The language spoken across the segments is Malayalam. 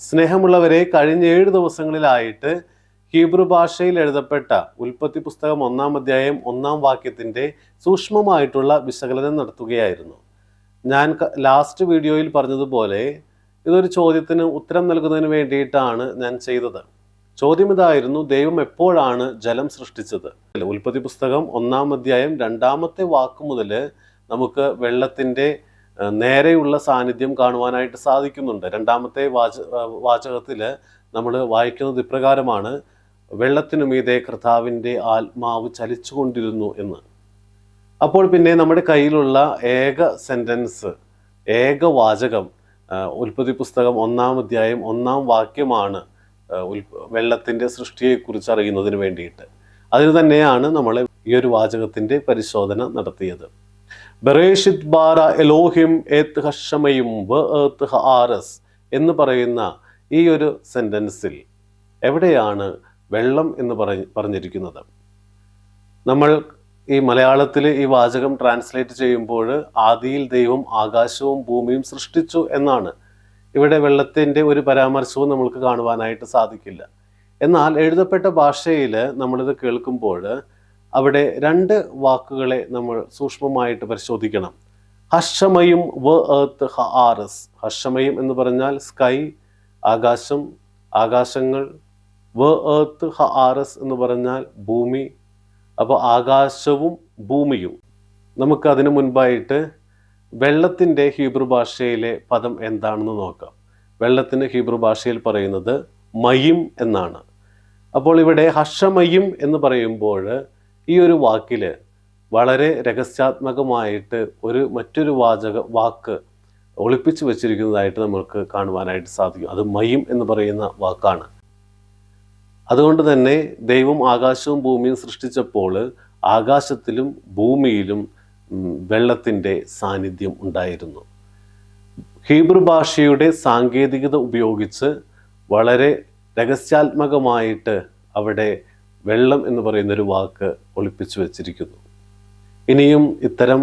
സ്നേഹമുള്ളവരെ കഴിഞ്ഞ ഏഴ് ദിവസങ്ങളിലായിട്ട് ഹീബ്രു ഭാഷയിൽ എഴുതപ്പെട്ട ഉൽപ്പത്തി പുസ്തകം ഒന്നാം അധ്യായം ഒന്നാം വാക്യത്തിന്റെ സൂക്ഷ്മമായിട്ടുള്ള വിശകലനം നടത്തുകയായിരുന്നു. ഞാൻ ലാസ്റ്റ് വീഡിയോയിൽ പറഞ്ഞതുപോലെ ഇതൊരു ചോദ്യത്തിന് ഉത്തരം നൽകുന്നതിന് വേണ്ടിയിട്ടാണ് ഞാൻ ചെയ്തത്. ചോദ്യം ഇതായിരുന്നു ദൈവം എപ്പോഴാണ് ജലം സൃഷ്ടിച്ചത്? ഉൽപ്പത്തി പുസ്തകം ഒന്നാം അധ്യായം രണ്ടാമത്തെ വാക്ക് മുതൽ നമുക്ക് വെള്ളത്തിന്റെ നേരെയുള്ള സാന്നിധ്യം കാണുവാനായിട്ട് സാധിക്കുന്നുണ്ട്. രണ്ടാമത്തെ വാച വാചകത്തിൽ നമ്മൾ വായിക്കുന്നത് ഇപ്രകാരമാണ് വെള്ളത്തിനു മീതെ കർത്താവിന്റെ ആത്മാവ് ചലിച്ചുകൊണ്ടിരുന്നു എന്ന്. അപ്പോൾ പിന്നെ നമ്മുടെ കയ്യിലുള്ള ഏക സെന്റൻസ് ഏക വാചകം ഉൽപ്പത്തി പുസ്തകം ഒന്നാം അധ്യായം ഒന്നാം വാക്യമാണ് വെള്ളത്തിന്റെ സൃഷ്ടിയെക്കുറിച്ച് അറിയുന്നതിന് വേണ്ടിയിട്ട്. അതിന് തന്നെയാണ് നമ്മൾ ഈ ഒരു വാചകത്തിന്റെ പരിശോധന നടത്തിയത്. ബറേഷിത് ബാര എലോഹിം ഏത്ത് ഹഷമയും വ ഏത്ത് ഹ ആരസ് എന്ന് പറയുന്ന ഈ ഒരു സെന്റൻസിൽ എവിടെയാണ് വെള്ളം എന്ന് പറഞ്ഞ് പറഞ്ഞിരിക്കുന്നത്? നമ്മൾ ഈ മലയാളത്തിൽ ഈ വാചകം ട്രാൻസ്ലേറ്റ് ചെയ്യുമ്പോൾ ആദിയിൽ ദൈവം ആകാശവും ഭൂമിയും സൃഷ്ടിച്ചു എന്നാണ്. ഇവിടെ വെള്ളത്തിന്റെ ഒരു പരാമർശവും നമ്മൾക്ക് കാണുവാനായിട്ട് സാധിക്കില്ല. എന്നാൽ എഴുതപ്പെട്ട ഭാഷയിൽ നമ്മളിത് കേൾക്കുമ്പോൾ രണ്ട് വാക്കുകളെ നമ്മൾ സൂക്ഷ്മമായിട്ട് പരിശോധിക്കണം. ഹർഷമയും വ ഏത്ത് ഹ ആർ എസ് ഹർഷമയും എന്ന് പറഞ്ഞാൽ സ്കൈ ആകാശം ആകാശങ്ങൾ. വ ഏത്ത് ഹ ആറസ് എന്ന് പറഞ്ഞാൽ ഭൂമി. അപ്പോൾ ആകാശവും ഭൂമിയും. നമുക്ക് അതിനു മുൻപായിട്ട് വെള്ളത്തിന്റെ ഹീബ്രു ഭാഷയിലെ പദം എന്താണെന്ന് നോക്കാം. വെള്ളത്തിന് ഹീബ്രു ഭാഷയിൽ പറയുന്നത് മയും എന്നാണ്. അപ്പോൾ ഇവിടെ ഹർഷമയും എന്ന് പറയുമ്പോൾ ഈ ഒരു വാക്കിൽ വളരെ രഹസ്യാത്മകമായിട്ട് ഒരു മറ്റൊരു വാചക വാക്ക് ഒളിപ്പിച്ചു വെച്ചിരിക്കുന്നതായിട്ട് നമുക്ക് കാണുവാനായിട്ട് സാധിക്കും. അത് മയും എന്ന് പറയുന്ന വാക്കാണ്. അതുകൊണ്ട് തന്നെ ദൈവം ആകാശവും ഭൂമിയും സൃഷ്ടിച്ചപ്പോൾ ആകാശത്തിലും ഭൂമിയിലും വെള്ളത്തിന്റെ സാന്നിധ്യം ഉണ്ടായിരുന്നു. ഹീബ്രു ഭാഷയുടെ സാങ്കേതികത ഉപയോഗിച്ച് വളരെ രഹസ്യാത്മകമായിട്ട് അവിടെ വെള്ളം എന്ന് പറയുന്നൊരു വാക്ക് ഒളിപ്പിച്ചു വച്ചിരിക്കുന്നു. ഇനിയും ഇത്തരം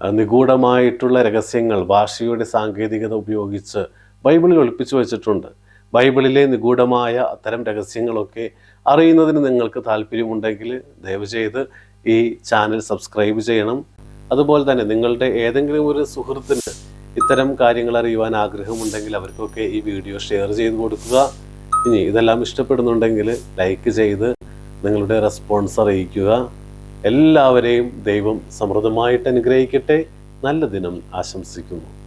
നിഗൂഢമായിട്ടുള്ള രഹസ്യങ്ങൾ ഭാഷയുടെ സാങ്കേതികത ഉപയോഗിച്ച് ബൈബിളിൽ ഒളിപ്പിച്ചു വച്ചിട്ടുണ്ട്. ബൈബിളിലെ നിഗൂഢമായ അത്തരം രഹസ്യങ്ങളൊക്കെ അറിയുന്നതിന് നിങ്ങൾക്ക് താല്പര്യമുണ്ടെങ്കിൽ ദയവ് ചെയ്ത് ഈ ചാനൽ സബ്സ്ക്രൈബ് ചെയ്യണം. അതുപോലെ തന്നെ നിങ്ങളുടെ ഏതെങ്കിലും ഒരു സുഹൃത്തിന് ഇത്തരം കാര്യങ്ങൾ അറിയുവാൻ ആഗ്രഹമുണ്ടെങ്കിൽ അവർക്കൊക്കെ ഈ വീഡിയോ ഷെയർ ചെയ്ത് കൊടുക്കുക. ഇനി ഇതെല്ലാം ഇഷ്ടപ്പെടുന്നുണ്ടെങ്കിൽ ലൈക്ക് ചെയ്ത് നിങ്ങളുടെ റെസ്പോൺസ് അറിയിക്കുക. എല്ലാവരെയും ദൈവം സമൃദ്ധമായിട്ട് അനുഗ്രഹിക്കട്ടെ. നല്ല ദിനം ആശംസിക്കുന്നു.